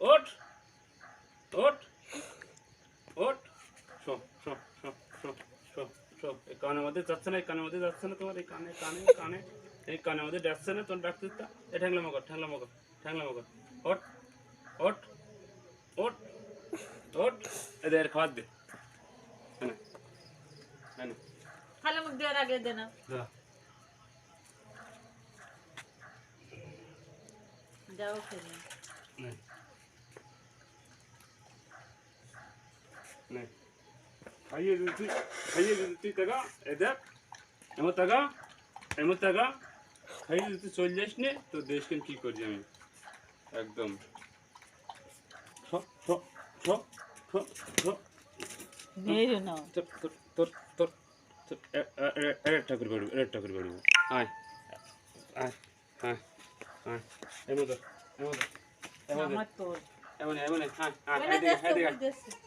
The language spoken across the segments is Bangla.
ওঠ ওঠ ওঠ শো শো শো শো শো শো এই কানের মধ্যে যাচ্ছে না এই কানের মধ্যে যাচ্ছে না তোমার এই কানে কানে কানে এই কানের মধ্যে যাচ্ছে না তোমার ডাক্তারটা এই ঠ্যাংলা মকর ঠ্যাংলা মকর ঠ্যাংলা মকর ওঠ ওঠ ওঠ ওঠ এদের খাবার দে হ্যাঁ হ্যাঁ খালি মুখ দেওয়ার আগে দে না যা যাও খেলে নে খাইয়ে তুই খাইয়ে তুই টাকা এ দেখ এমন টাকা এমন টাকা খাইয়ে দিবি তুই চলে যাস নে তো দেশকে কি করি আমি একদম তোর তোর তোর তোর তোর একটা করে পারব একটা করে পারব আয় আয় আয় আয় এমন তো এমন এমন তোর এমন এমন হ্যাঁ হ্যাঁ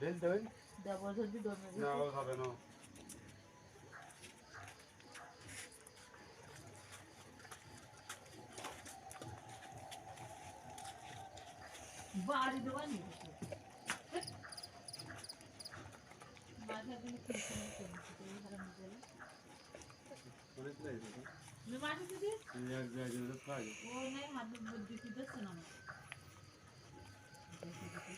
দেন দেন দেবো যদি দমে না ও খাবে না। বাড়ি দেওয়া নেই। মাঝে দিলে কি মাঝে দিদি এক জায়গায় ও নাই হাত বুদ্ধি না কি কি প্রকারে